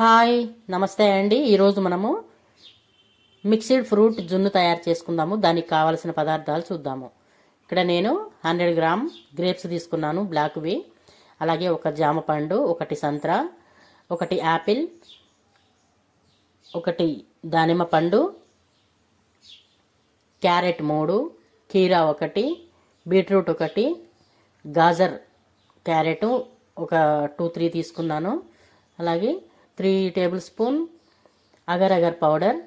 Hi నమస్తే అండి. ఈరోజు మనము మిక్స్డ్ ఫ్రూట్ జున్ను తయారు చేసుకుందాము. దానికి కావలసిన పదార్థాలు చూద్దాము. ఇక్కడ నేను హండ్రెడ్ గ్రామ్ గ్రేప్స్ తీసుకున్నాను బ్లాక్వి అలాగే ఒక జామ పండు ఒకటి సంత్ర ఒకటి యాపిల్ ఒకటి దానిమ్మ పండు క్యారెట్ మూడు కీరా ఒకటి బీట్రూట్ ఒకటి గాజర్ క్యారెట్ ఒక టూ త్రీ తీసుకున్నాను. అలాగే three tablespoon agar agar powder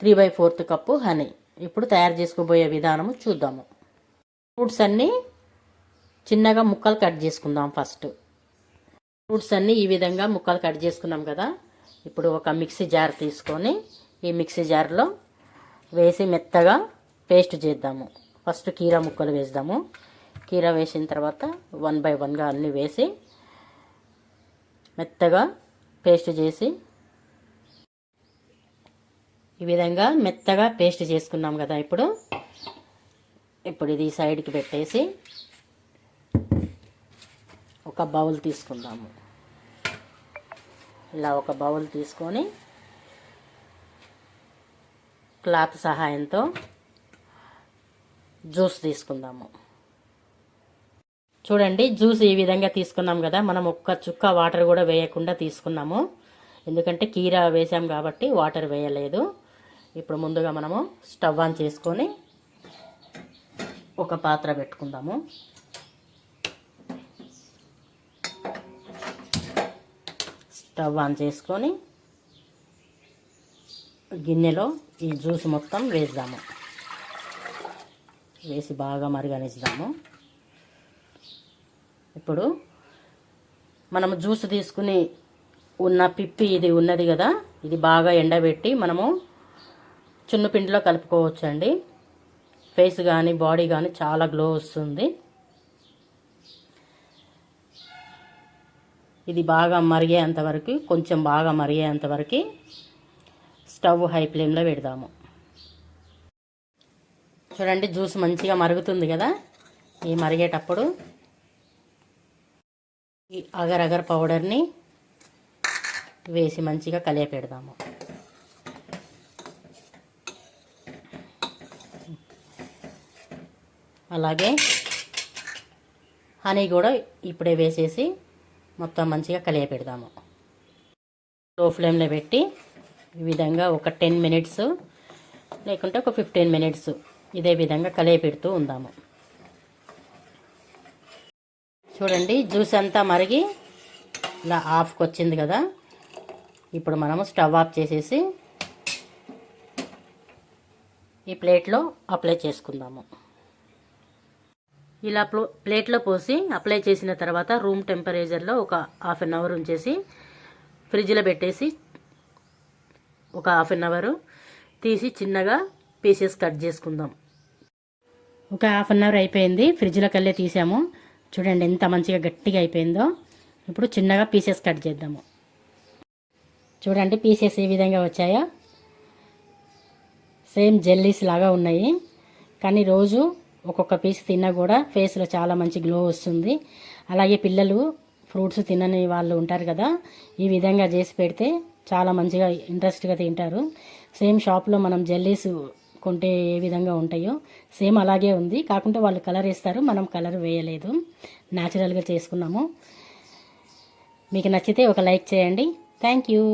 three by fourth cup honey. ఇప్పుడు తయారు చేసుకోబోయే విధానము చూద్దాము. ఫ్రూట్స్ అన్నీ చిన్నగా ముక్కలు కట్ చేసుకుందాం ఫస్ట్. ఫ్రూట్స్ అన్నీ ఈ విధంగా ముక్కలు కట్ చేసుకున్నాం కదా. ఇప్పుడు ఒక మిక్సీ జార్ తీసుకొని ఈ మిక్సీ జార్లో వేసి మెత్తగా పేస్ట్ చేద్దాము. ఫస్ట్ కీరా ముక్కలు వేద్దాము. కీరా వేసిన తర్వాత వన్ బై వన్గా అన్నీ వేసి మెత్తగా పేస్ట్ చేసి ఈ విధంగా మెత్తగా పేస్ట్ చేసుకున్నాం కదా ఇప్పుడు. ఇప్పుడు ఇది సైడ్కి పెట్టేసి ఒక బౌల్ తీసుకుందాము. ఇలా ఒక బౌల్ తీసుకొని క్లాత్ సహాయంతో జ్యూస్ తీసుకుందాము. చూడండి జ్యూస్ ఈ విధంగా తీసుకున్నాం కదా మనం ఒక్క చుక్క వాటర్ కూడా వేయకుండా తీసుకున్నాము. ఎందుకంటే కీర వేసాం కాబట్టి వాటర్ వేయలేదు. ఇప్పుడు ముందుగా మనము స్టవ్ ఆన్ చేసుకొని ఒక పాత్ర పెట్టుకుందాము. స్టవ్ ఆన్ చేసుకొని గిన్నెలో ఈ జ్యూస్ మొత్తం వేద్దాము. వేసి బాగా మరగనిద్దాము. ఇప్పుడు మనము జ్యూస్ తీసుకుని ఉన్న పిప్పి ఇది ఉన్నది కదా ఇది బాగా ఎండబెట్టి మనము చిన్నపిండిలో కలుపుకోవచ్చు అండి ఫేస్ కానీ బాడీ కానీ చాలా గ్లో వస్తుంది. ఇది బాగా మరిగేంత వరకు కొంచెం బాగా మరిగేంత వరకు స్టవ్ హై ఫ్లేమ్లో పెడదాము. చూడండి జ్యూస్ మంచిగా మరుగుతుంది కదా ఈ మరిగేటప్పుడు ఈ అగర్ అగర్ పౌడర్ని వేసి మంచిగా కలియపెడదాము అలాగే హనీ కూడా ఇప్పుడే వేసేసి మొత్తం మంచిగా కలియపెడదాము లో ఫ్లేమ్లో పెట్టి ఈ విధంగా ఒక టెన్ మినిట్స్ లేకుంటే ఒక ఫిఫ్టీన్ మినిట్స్ ఇదే విధంగా కలియపెడుతూ ఉందాము. చూడండి జ్యూస్ అంతా మరిగి ఇలా ఆఫ్కి వచ్చింది కదా. ఇప్పుడు మనము స్టవ్ ఆఫ్ చేసేసి ఈ ప్లేట్లో అప్లై చేసుకుందాము. ఇలా ప్లేట్లో పోసి అప్లై చేసిన తర్వాత రూమ్ టెంపరేచర్లో ఒక హాఫ్ అన్ అవర్ ఉంచేసి ఫ్రిడ్జ్లో పెట్టేసి ఒక హాఫ్ అన్ అవర్ తీసి చిన్నగా పీసెస్ కట్ చేసుకుందాం. ఒక హాఫ్ అన్ అవర్ అయిపోయింది. ఫ్రిడ్జ్లోకి వెళ్ళే తీసాము. చూడండి ఎంత మంచిగా గట్టిగా అయిపోయిందో. ఇప్పుడు చిన్నగా పీసెస్ కట్ చేద్దాము. చూడండి పీసెస్ ఏ విధంగా వచ్చాయో. సేమ్ జెల్లీస్ లాగా ఉన్నాయి. కానీ రోజు ఒక్కొక్క పీస్ తిన్నా కూడా ఫేస్లో చాలా మంచి గ్లో వస్తుంది. అలాగే పిల్లలు ఫ్రూట్స్ తినని వాళ్ళు ఉంటారు కదా ఈ విధంగా చేసి పెడితే చాలా మంచిగా ఇంట్రెస్ట్గా తింటారు. సేమ్ షాప్లో మనం జెల్లీస్ కొంటే ఏ విధంగా ఉంటాయో సేమ్ అలాగే ఉంది. కాకుంటే వాళ్ళు కలర్ ఇస్తారు మనం కలర్ వేయలేదు. న్యాచురల్గా చేసుకున్నాము. మీకు నచ్చితే ఒక లైక్ చేయండి. Thank you